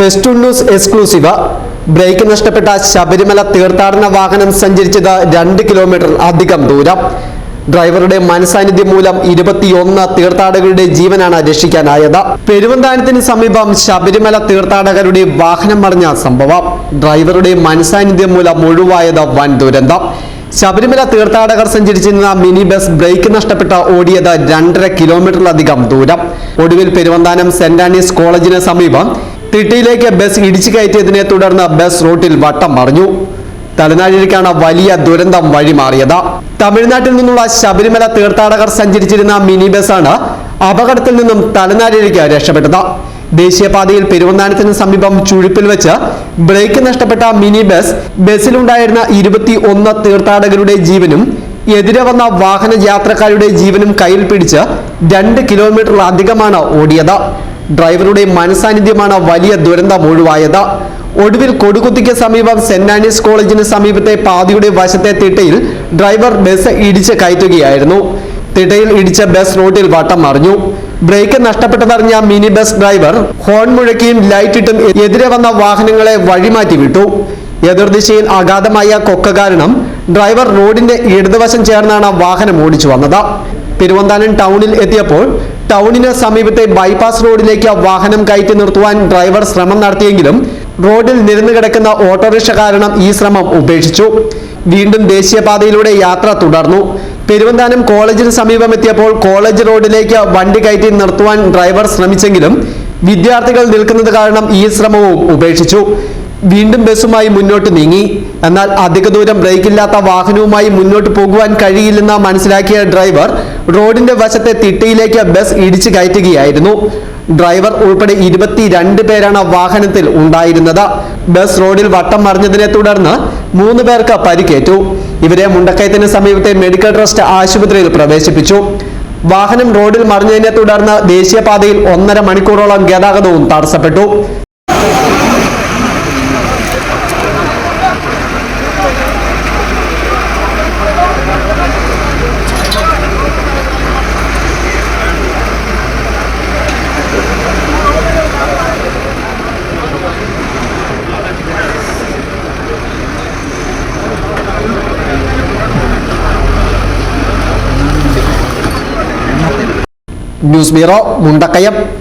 Festoon news exclusive. Break നഷ്ടപ്പെട്ട ശബരിമല തീർത്ഥാടന വാഹനം സഞ്ചരിച്ചത് രണ്ട് കിലോമീറ്റർ അധികം ദൂരം. ഡ്രൈവറുടെ മനസാന്നിധ്യം മൂലം ഇരുപത്തിയൊന്ന് തീർത്ഥാടകരുടെ ജീവനാണ് രക്ഷിക്കാനായത്. പെരുവന്താനത്തിന് സമീപം ശബരിമല തീർത്ഥാടകരുടെ വാഹനം മറിഞ്ഞ സംഭവം. ഡ്രൈവറുടെ മനസാന്നിധ്യം മൂലം ഒഴിവായത് വൻ ദുരന്തം. ശബരിമല തീർത്ഥാടകർ സഞ്ചരിച്ചിരുന്ന മിനി ബസ് ബ്രേക്ക് നഷ്ടപ്പെട്ട ഓടിയത് രണ്ടര കിലോമീറ്ററിലധികം ദൂരം. ഒടുവിൽ പെരുവന്താനം സെന്റ് ആനീസ് കോളേജിന് സമീപം തിട്ടിയിലേക്ക് ബസ് ഇടിച്ചു കയറ്റിയതിനെ തുടർന്ന് ബസ് റോട്ടിൽ വട്ടം മറിഞ്ഞു. തലനാഴിലേക്കാണ് വലിയ ദുരന്തം വഴിമാറിയത്. തമിഴ്നാട്ടിൽ നിന്നുള്ള ശബരിമല തീർത്ഥാടകർ സഞ്ചരിച്ചിരുന്ന മിനി ബസ്സാണ് അപകടത്തിൽ നിന്നും തലനാഴിലേക്ക് രക്ഷപ്പെട്ടത്. ദേശീയപാതയിൽ പെരുവന്താനത്തിന് സമീപം ചുഴിപ്പിൽ വെച്ച് ബ്രേക്ക് നഷ്ടപ്പെട്ട മിനി ബസ് ബസ്സിലുണ്ടായിരുന്ന ഇരുപത്തി ഒന്ന് തീർത്ഥാടകരുടെ ജീവനും എതിരെ വന്ന വാഹന യാത്രക്കാരുടെ ജീവനും കയ്യിൽ പിടിച്ച് രണ്ട് കിലോമീറ്ററിലധികമാണ് ഓടിയത്. ഡ്രൈവറുടെ മനസാന്നിധ്യമാണ് വലിയ ദുരന്തം ഒഴിവായത്. ഒടുവിൽ കൊടുകുത്തിക്ക് സമീപം സെന്റ് ആനീസ് കോളേജിന് സമീപത്തെ പാതിയുടെ വശത്തെ തിട്ടയിൽ ഡ്രൈവർ ബസ് ഇടിച്ച് കയറ്റുകയായിരുന്നു. തിട്ടയിൽ ഇടിച്ച ബസ് റോഡിൽ വട്ടം മറിഞ്ഞു. ബ്രേക്ക് നഷ്ടപ്പെട്ടതറിഞ്ഞ മിനി ബസ് ഡ്രൈവർ ഹോൺ മുഴക്കിയും ലൈറ്റിട്ടും എതിരെ വന്ന വാഹനങ്ങളെ വഴിമാറ്റി വിട്ടു. എതിർദിശയിൽ അഗാധമായ കൊക്ക കാരണം ഡ്രൈവർ റോഡിന്റെ ഇടതുവശം ചേർന്നാണ് വാഹനം ഓടിച്ചു വന്നത്. പെരുവന്താനം ടൗണിൽ എത്തിയപ്പോൾ ടൗണിന് സമീപത്തെ ബൈപ്പാസ് റോഡിലേക്ക് വാഹനം കയറ്റി നിർത്തുവാൻ ഡ്രൈവർ ശ്രമം നടത്തിയെങ്കിലും റോഡിൽ നിരന്നു കിടക്കുന്ന ഓട്ടോറിക്ഷ കാരണം ഈ ശ്രമം ഉപേക്ഷിച്ചു. വീണ്ടും ദേശീയപാതയിലൂടെ യാത്ര തുടർന്നു. പെരുവന്താനം കോളേജിന് സമീപം എത്തിയപ്പോൾ കോളേജ് റോഡിലേക്ക് വണ്ടി കയറ്റി നിർത്തുവാൻ ഡ്രൈവർ ശ്രമിച്ചെങ്കിലും വിദ്യാർത്ഥികൾ നിൽക്കുന്നത് കാരണം ഈ ശ്രമവും ഉപേക്ഷിച്ചു. വീണ്ടും ബസ്സുമായി മുന്നോട്ട് നീങ്ങി. എന്നാൽ അധിക ദൂരം ബ്രേക്കില്ലാത്ത വാഹനവുമായി മുന്നോട്ട് പോകുവാൻ കഴിയില്ലെന്ന് മനസ്സിലാക്കിയ ഡ്രൈവർ റോഡിന്റെ വശത്തെ തിട്ടയിലേക്ക് ബസ് ഇടിച്ചു കയറ്റുകയായിരുന്നു. ഡ്രൈവർ ഉൾപ്പെടെ ഇരുപത്തിരണ്ട് പേരാണ് വാഹനത്തിൽ ഉണ്ടായിരുന്നത്. ബസ് റോഡിൽ വട്ടം മറിഞ്ഞതിനെ തുടർന്ന് മൂന്ന് പേർക്ക് പരിക്കേറ്റു. ഇവരെ മുണ്ടക്കയത്തിന് സമീപത്തെ മെഡിക്കൽ ട്രസ്റ്റ് ആശുപത്രിയിൽ പ്രവേശിപ്പിച്ചു. വാഹനം റോഡിൽ മറിഞ്ഞതിനെ തുടർന്ന് ദേശീയപാതയിൽ ഒന്നര മണിക്കൂറോളം ഗതാഗതവും തടസ്സപ്പെട്ടു. News Bureau Muntakayap.